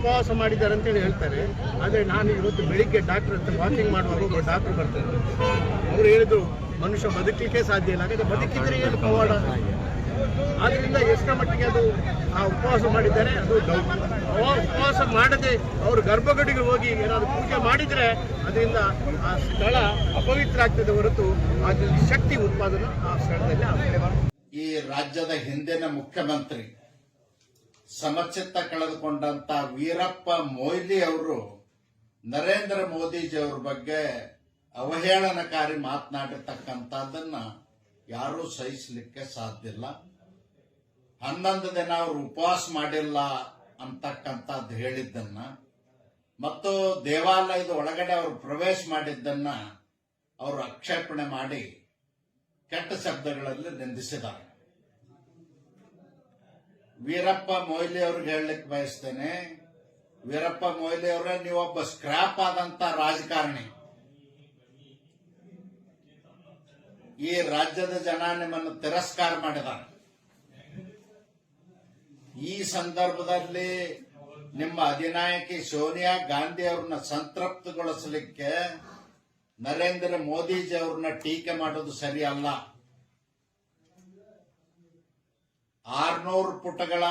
ಉಪವಾಸ ಮಾಡಿದ್ದಾರೆ ಅಂತೇಳಿ ಹೇಳ್ತಾರೆ. ಆದರೆ ನಾನು ಇವತ್ತು ಬೆಳಿಗ್ಗೆ ಡಾಕ್ಟರ್ ಹತ್ರ ವಾಕಿಂಗ್ ಮಾಡುವಾಗ ಒಬ್ಬ ಡಾಕ್ಟರ್ ಬರ್ತಾರೆ. ಅವರು ಹೇಳಿದ್ರು, ಮನುಷ್ಯ ಬದುಕಲಿಕ್ಕೆ ಸಾಧ್ಯ ಇಲ್ಲ. ಹಾಗಾದ್ರೆ ಬದುಕಿದ್ರೆ ಏನು ಪವಾಡ? ಆದ್ರಿಂದ ಎಷ್ಟರ ಮಟ್ಟಿಗೆ ಅದು ಆ ಉಪವಾಸ ಮಾಡಿದ್ದಾರೆ, ಅದು ಉಪವಾಸ ಮಾಡದೆ ಅವರು ಗರ್ಭಗುಡಿಗೆ ಹೋಗಿ ಏನಾದರೂ ಪೂಜೆ ಮಾಡಿದ್ರೆ ಅದರಿಂದ ಆ ಸ್ಥಳ ಅಪವಿತ್ರ ಆಗ್ತದೆ ಹೊರತು ಅದರಲ್ಲಿ ಶಕ್ತಿ ಉತ್ಪಾದನೆ ಆ ಸ್ಥಳದಲ್ಲಿ ಈ ರಾಜ್ಯದ ಹಿಂದಿನ ಮುಖ್ಯಮಂತ್ರಿ ಸಮಚಿತ್ತ ಕಳೆದುಕೊಂಡಂತ ವೀರಪ್ಪ ಮೊಯ್ಲಿ ಅವರು ನರೇಂದ್ರ ಮೋದಿಜಿ ಅವ್ರ ಬಗ್ಗೆ ಅವಹೇಳನಕಾರಿ ಮಾತನಾಡಿರ್ತಕ್ಕಂಥದ್ದನ್ನ ಯಾರೂ ಸಹಿಸಲಿಕ್ಕೆ ಸಾಧ್ಯ ಇಲ್ಲ. ಹನ್ನೊಂದು ದಿನ ಅವರು ಉಪವಾಸ ಮಾಡಿಲ್ಲ ಅಂತಕ್ಕಂಥದ್ದು ಹೇಳಿದ್ದನ್ನ ಮತ್ತು ದೇವಾಲಯದ ಒಳಗಡೆ ಅವರು ಪ್ರವೇಶ ಮಾಡಿದ್ದನ್ನ ಅವರು ಆಕ್ಷೇಪಣೆ ಮಾಡಿ ಕೆಟ್ಟ ಶಬ್ದಗಳಲ್ಲಿ ನಿಂದಿಸಿದ್ದಾರೆ. ವೀರಪ್ಪ ಮೊಯ್ಲಿ ಅವ್ರಿಗೆ ಹೇಳಲಿಕ್ಕೆ ಬಯಸ್ತೇನೆ. ವೀರಪ್ಪ ಮೊಯ್ಲಿ ಅವರೇ, ನೀವೊಬ್ಬ ಸ್ಕ್ರಾಪ್ ಆದಂತ ರಾಜಕಾರಣಿ. ಈ ರಾಜ್ಯದ ಜನ ನಿಮ್ಮನ್ನು ತಿರಸ್ಕಾರ ಮಾಡಿದ್ದಾರೆ. ಈ ಸಂದರ್ಭದಲ್ಲಿ ನಿಮ್ಮ ಅಧಿನಾಯಕಿ ಸೋನಿಯಾ ಗಾಂಧಿ ಅವ್ರನ್ನ ಸಂತೃಪ್ತಿಗೊಳಿಸಲಿಕ್ಕೆ ನರೇಂದ್ರ ಮೋದಿಜಿ ಅವ್ರನ್ನ ಟೀಕೆ ಮಾಡೋದು ಸರಿಯಲ್ಲ. ಆರ್ನೂರು ಪುಟಗಳ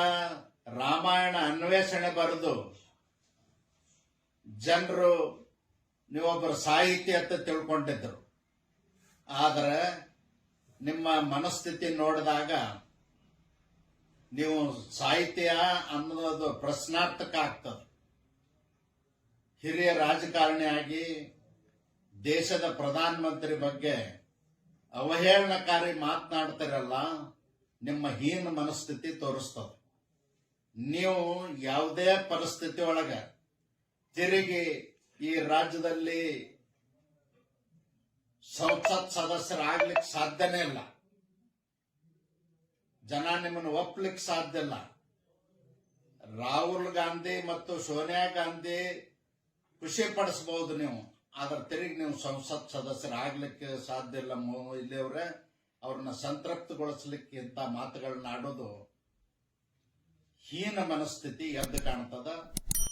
ರಾಮಾಯಣ ಅನ್ವೇಷಣೆ ಬರೆದು ಜನರು ನೀವೊಬ್ಬರು ಸಾಹಿತಿ ಅಂತ ತಿಳ್ಕೊಂಡಿದ್ರು. ಆದರೆ ನಿಮ್ಮ ಮನಸ್ಥಿತಿ ನೋಡಿದಾಗ ನೀವು ಸಾಹಿತ್ಯ ಅನ್ನೋದು ಪ್ರಶ್ನಾರ್ಥಕ ಆಗ್ತದೆ. ಹಿರಿಯ ರಾಜಕಾರಣಿಯಾಗಿ ದೇಶದ ಪ್ರಧಾನಮಂತ್ರಿ ಬಗ್ಗೆ ಅವಹೇಳನಕಾರಿ ಮಾತನಾಡ್ತಿರಲ್ಲ ನಿಮ್ಮ ಹೀನ ಮನಸ್ಥಿತಿ ತೋರಿಸ್ತದೆ. ನೀವು ಯಾವುದೇ ಪರಿಸ್ಥಿತಿ ಒಳಗ ತಿರುಗಿ ಈ ರಾಜ್ಯದಲ್ಲಿ ಸಂಸತ್ ಸದಸ್ಯರಾಗ್ಲಿಕ್ಕೆ ಸಾಧ್ಯನೇ ಇಲ್ಲ. ಜನ ನಿಮ್ಮನ್ನು ಒಪ್ಲಿಕ್ಕೆ ಸಾಧ್ಯ ಇಲ್ಲ. ರಾಹುಲ್ ಗಾಂಧಿ ಮತ್ತು ಸೋನಿಯಾ ಗಾಂಧಿ ಖುಷಿ ಪಡಿಸಬಹುದು ನೀವು. ಆದ್ರೆ ತಿರುಗಿ ನೀವು ಸಂಸತ್ ಸದಸ್ಯರಾಗ್ಲಿಕ್ಕೆ ಸಾಧ್ಯ ಇಲ್ಲ ಮೊ- ಇಲ್ಲಿಯವ್ರೆ ಅವ್ರನ್ನ ಸಂತೃಪ್ತಿಗೊಳಿಸಲಿಕ್ಕೆ ಇಂಥ ಮಾತುಗಳನ್ನ ಆಡೋದು ಹೀನ ಮನಸ್ಥಿತಿ ಎದ್ದು ಕಾಣ್ತದ.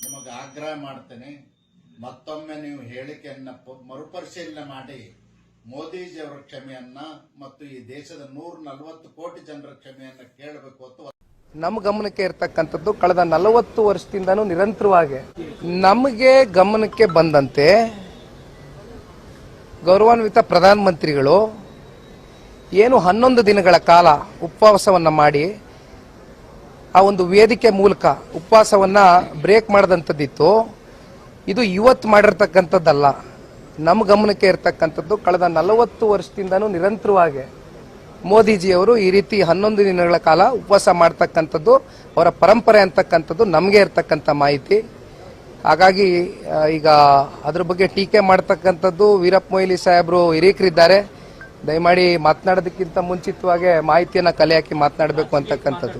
ನಿಮಗೆ ಆಗ್ರಹ ಮಾಡ್ತೇನೆ. ಮತ್ತೊಮ್ಮೆ ನೀವು ಹೇಳಿಕೆಯನ್ನ ಮರುಪರಿಶೀಲನೆ ಮಾಡಿ ಮೋದಿಜಿ ಅವರ ಕ್ಷಮೆಯನ್ನ ಮತ್ತು ಈ ದೇಶದ ನೂರ ನಲವತ್ತು ಕೋಟಿ ಜನರ ಕ್ಷಮೆಯನ್ನ ಕೇಳಬೇಕು ಅಂತ ನಮ್ಮ ಗಮನಕ್ಕೆ ಇರತಕ್ಕಂಥದ್ದು ಕಳೆದ ನಲವತ್ತು ವರ್ಷದಿಂದನೂ ನಿರಂತರವಾಗಿ ನಮಗೆ ಗಮನಕ್ಕೆ ಬಂದಂತೆ ಗೌರವಾನ್ವಿತ ಪ್ರಧಾನಮಂತ್ರಿಗಳು ಏನು ಹನ್ನೊಂದು ದಿನಗಳ ಕಾಲ ಉಪವಾಸವನ್ನು ಮಾಡಿ, ಆ ಒಂದು ವೇದಿಕೆ ಮೂಲಕ ಉಪವಾಸವನ್ನು ಬ್ರೇಕ್ ಮಾಡಿದಂಥದ್ದಿತ್ತು. ಇದು ಇವತ್ತು ಮಾಡಿರ್ತಕ್ಕಂಥದ್ದಲ್ಲ. ನಮ್ಮ ಗಮನಕ್ಕೆ ಇರ್ತಕ್ಕಂಥದ್ದು ಕಳೆದ ನಲವತ್ತು ವರ್ಷದಿಂದನೂ ನಿರಂತರವಾಗಿ ಮೋದಿಜಿಯವರು ಈ ರೀತಿ ಹನ್ನೊಂದು ದಿನಗಳ ಕಾಲ ಉಪವಾಸ ಮಾಡ್ತಕ್ಕಂಥದ್ದು, ಅವರ ಪರಂಪರೆ ಅಂತಕ್ಕಂಥದ್ದು ನಮಗೆ ಇರ್ತಕ್ಕಂಥ ಮಾಹಿತಿ. ಹಾಗಾಗಿ ಈಗ ಅದ್ರ ಬಗ್ಗೆ ಟೀಕೆ ಮಾಡ್ತಕ್ಕಂಥದ್ದು, ವೀರಪ್ಪ ಮೊಯ್ಲಿ ಸಾಹೇಬರು ಹಿರಿಯಕರಿದ್ದಾರೆ. ದಯಮಾಡಿ ಮಾತನಾಡೋದಕ್ಕಿಂತ ಮುಂಚಿತವಾಗಿ ಮಾಹಿತಿಯನ್ನು ಕಲೆ ಹಾಕಿ ಮಾತನಾಡಬೇಕು ಅಂತಕ್ಕಂಥದ್ದು.